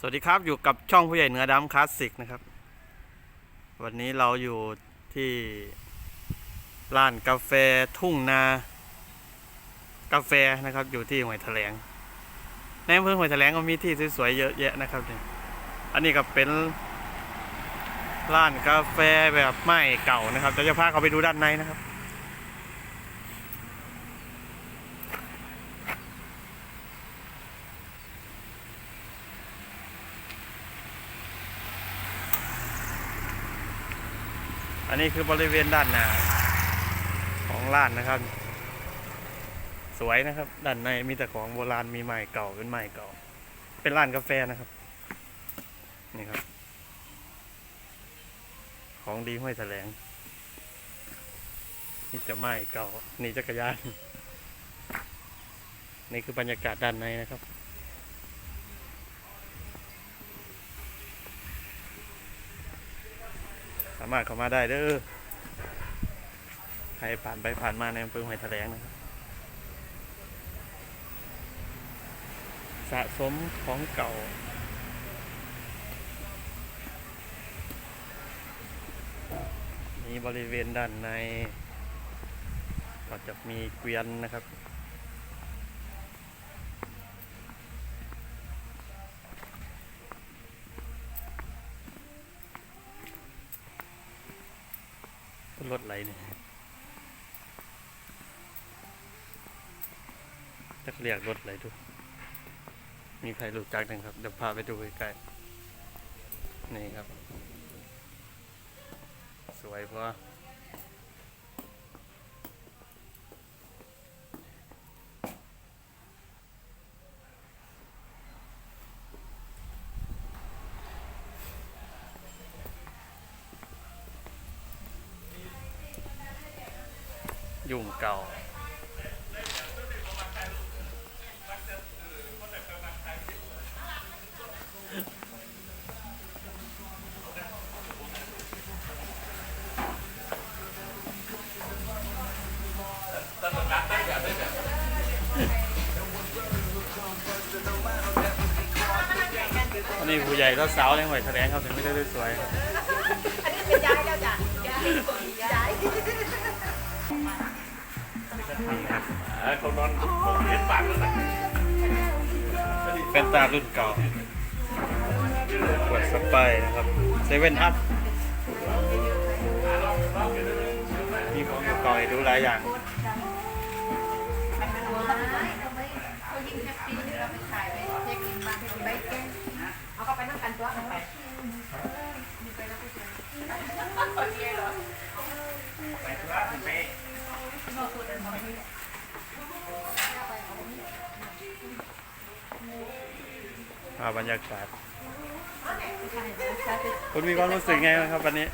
สวัสดีครับอยู่กับช่องผู้ใหญ่เหนือดำคลาสสิกนะครับ วันนี้เราอยู่ที่ร้านกาแฟทุ่งนา กาแฟนะครับ อยู่ที่ห้วยแถลงในอำเภอห้วยแถลงก็มีที่สวยๆเยอะแยะนะครับเนี่ยอันนี้ก็เป็นร้านกาแฟแบบไม้เก่านะครับจะจะพาเขาไปดูด้านในนะครับ อันนี้คือบริเวณด้านหน้าของร้านนะครับ สวยนะครับ ด้านในมีแต่ของโบราณมีไม้เก่าเป็นไม้เก่า เป็นร้านกาแฟนะครับ นี่ครับ ของดีห้วยแถลงนี่จะไม้เก่านี่จักรยานนี่คือบรรยากาศด้านในนะครับ สามารถเข้ามาได้เด้อใครผ่านไปผ่านมาในอำเภอหอยแถลงนะครับสะสมของเก่า นี่บริเวณด้านใน ก็จะมีเกวียนนะครับ รถไหลเนี่ยจะเรียกรถไหลดู มีใครรู้จักนะครับ เดี๋ยวพาไปดูใกล้ๆนี่ครับ สวยเพราะ ยุ่งเก่า อันนี้ผู้ใหญ่แล้วสาวในหอยแถลงครับถึงไม่ได้สวย อันนี้เป็นย้ายแล้วจ้ะย้ายย้าย เขานอนผมเห็นปากแล้วนะเป็นตารุ่นเก่าขวดสไปร์นะครับเซเว่นอัพมีของเก่าๆให้ดูหลายอย่างเขายิงแฮปปี้เราไป ดียเหรอไปธุระไปอ่าบรรยากาศคุณมีความรู้สึกไงบ้างครับวันนี้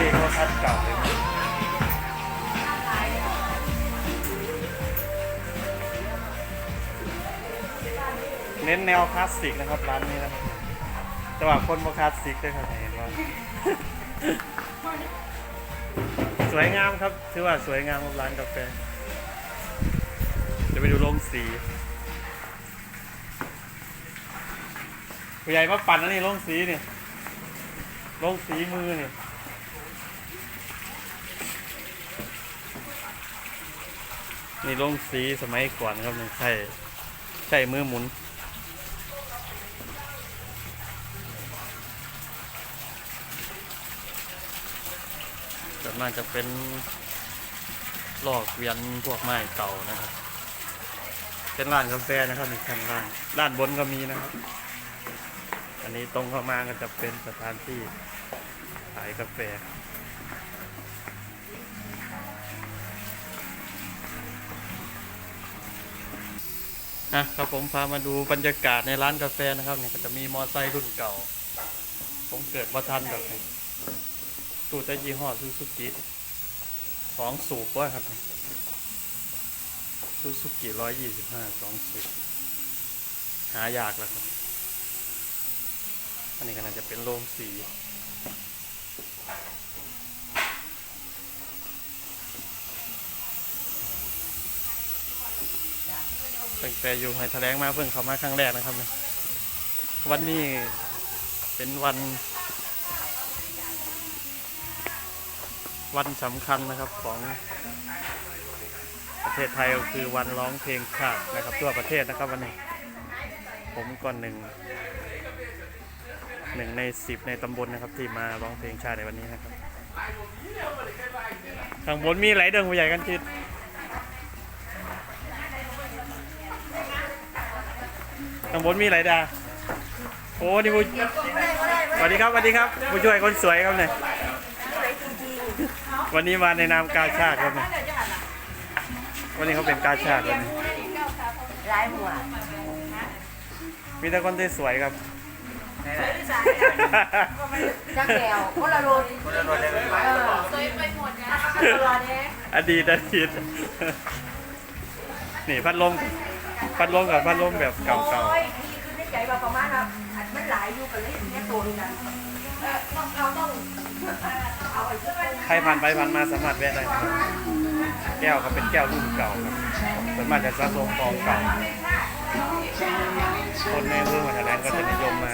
นี่เขาคัดเก่าเลยนะเน้นแนวคลาสสิกนะครับร้านนี้นะครับแต่ว่าคนบ่คลาสสิกด้วยครับเห็นว่า สวยงามครับ ถือว่าสวยงามครับร้านกาแฟจะไปดูโรงสีผู้ใหญ่มาปั่นอันนี้โรงสีนี่โรงสีมือนี่นี่โรงสีสมัยก่อนครับนี่ใช่ใช่มือหมุน วนมากจะเป็นลอกเวียนพวกไม้เก่านะครับ เป็นร้านกาแฟนะครับในชั้นล่างด้านบนก็มีนะครับ อันนี้ตรงเข้ามาก็จะเป็นสถานที่ขายกาแฟนะครับผมพามาดูบรรยากาศในร้านกาแฟนะครับเนี่ยก็จะมีมอไซค์รุ่นเก่า ผมเกิดว่าทันแบบนี้ ตู้แต่ยี่ห้อซูซูกิสองสูบว่าครับซูซูกิร้อยยี่สิบห้าสองสูบหายากแล้วครับอันนี้ก็น่าจะเป็นโรงสีตั้งแต่อยู่หอยแถลงมาเพิ่งเข้ามาครั้งแรกนะครับเนี่ยวันนี้เป็นวัน วันสำคัญนะครับของประเทศไทยก็คือวันร้องเพลงชาตินะครับ ทั่วประเทศนะครับวันนี้ ผมก่อนหนึ่งหนึ่งในสิบในตำบลนะครับ ที่มาร้องเพลงชาติในวันนี้นะครับข้างบนมีไหลเดิงผู้ใหญ่กันชิดข้างบนมีไหลดาโอ้นี่ผู้สวัสดีครับสวัสดีครับผู้ช่วยคนสวยครับเนี่ย วันนี้มาในนามกาชาติครับเนี่ยวันนี้เขาเป็นกาชาติวันนี้ลายหัวมีแต่คนที่สวยครับจักแก้วคนละโรนคนละรถเลยเออสวยไปหมดนะคนละเนี่ยอดีตอดีตนี่พัดลมพัดลมกับพัดลมแบบเก่าโอ้ยนี่คือในใจว่าประมาณว่าอันมันหลายอยู่กันเลยเนี่ยตัวนึงน ใครผ่านไปผ่านมาสามารถแวะได้ครับแก้วครับเป็นแก้วรุ่นเก่าครับส่วนมากจะสะสมของเก่า คนในเมืองมาแถลงก็จะนิยมมา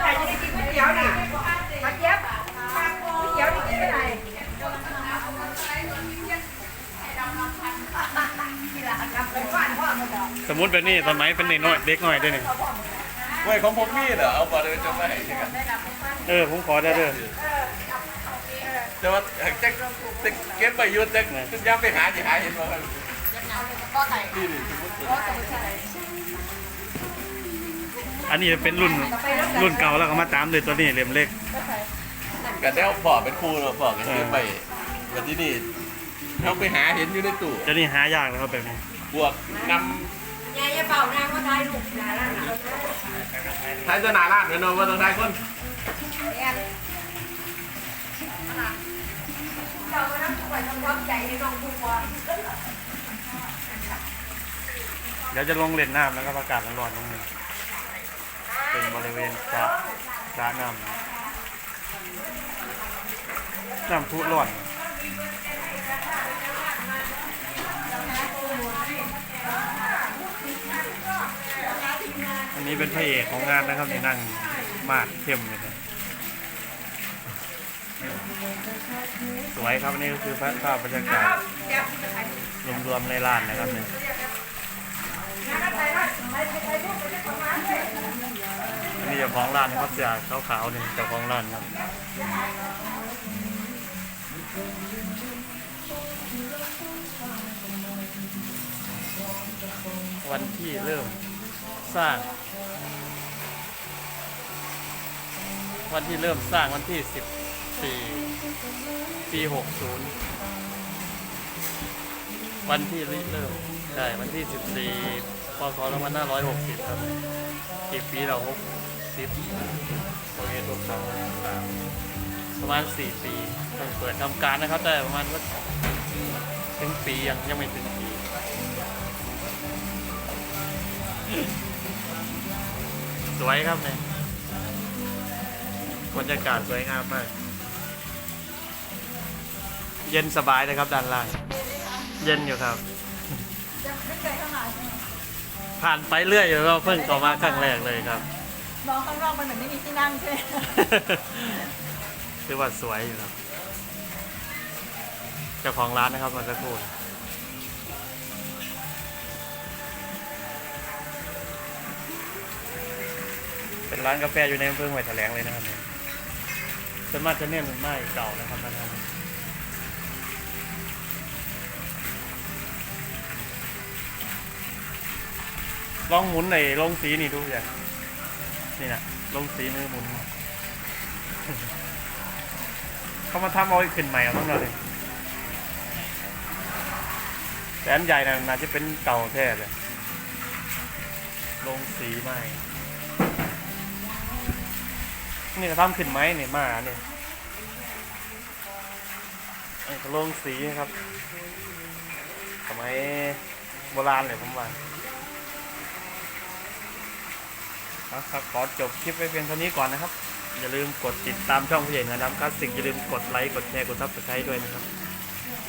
ใครจะได้กินก๋วยเตี๋ยวนี่มาเจี๊ยบก๋วเตี๋ยวนี่กินอะไรเป็นบ้านพ่อมันเหรอสมมุติแบบนี้สมัยเป็นเด็กน้อยเด็กน้อยด้วยหนึ่งเว้ยของผมมีเหรอเอาบอลเลยจะไม่ให้กันเออผมขอได้เด้อแต่ว่าจะจะเก็บไปยุทธ์จะจะย้ำไปหาจะหาเห็นว่าก็ไก่ที่นี่สมมติก็สมุนไพรอันนี้เป็นรุ่นรุ่นเก่าแล้วก็มาตามเลยตัวนี้เหลี่ยมเล็กกันแล้วพ่อเป็นครูเราพ่อกันเก็บไปวันที่นี่เขาไปหาเห็นอยู่ในตู้จะนี่หายากนะครับแบบนี้ บวกนยายเป่านางว่าทายลูกนาแล้วนะำท้ายจะหนาล้านไปโน้ว่าต้องได้คนเจ้าก็ต้องคอยทำความใจให้น้องทุกวันเดี๋ยวจะลงเล่นน้ำแล้วก็ประกาศร้อนๆลงนึงเป็นบริเวณสระสระน้ำน้ำพุร้อน อันนี้เป็นพระเอกของงานนะครับที่นั่งมาดเข้มเลยสวยครับอันนี่ก็คือภาพบรรยากาศรวมๆในร้านนะครับเนี่ยอันนี้เจ้าของร้านนะครับเสียขาวๆนี่เจ้าของร้านครับ วันที่เริ่มสร้าง วันที่เริ่มสร้างวันที่ 14 ปี 60 วันที่ริเริ่มใช่วันที่ 14 พศ 2560 ครับกี่ปีเรา60โอเคถูกต้องสามประมาณ 4 ปีต้องเปิดทำการนะครับ แต่ประมาณว่าถึงปียังยังไม่ถึงปี สวยครับเนี่ยบรรยากาศสวยงามมาก เย็นสบายเลยครับด้านล่าง เย็นอยู่ครับผ่านไปเรื่อยอยู่ก็เพิ่งเข้ามาครั้งแรกเลยครับ มองข้างนอกมันเหมือนไม่มีที่นั่งใช่ไหมคือว่าสวยอยู่ครับ เจ้าของร้านนะครับเมาสักครู่เป็ ร้านกาแฟอยู่ในอำเภอห้วยแถลงเลยนะครับเนี่ยส่วนมากจะเน้นไม้เก่านะครับท่านครับลองหมุนในลงสีนี่ดูอย่างนี่นะลงสีมือหมุน เขามาทำเอาขึ้นใหม่เอาต้องเราเลยแต่อันใหญ่นะน่าจะเป็นเก่าแท้เลยลงสีใหม่ นี่ก็ทำขึ้นไหมเนี่ยมาเนี่ยกระโลงสีครับสมัยโบราณเลยผมว่าครับขอจบคลิปไว้เพียงเท่านี้ก่อนนะครับ อย่าลืมกดติดตามช่องผู้ใหญ่เงินดำคลาสสิกอย่าลืมกดไลค์กดแชร์กดซับสไครต์ด้วยนะครับ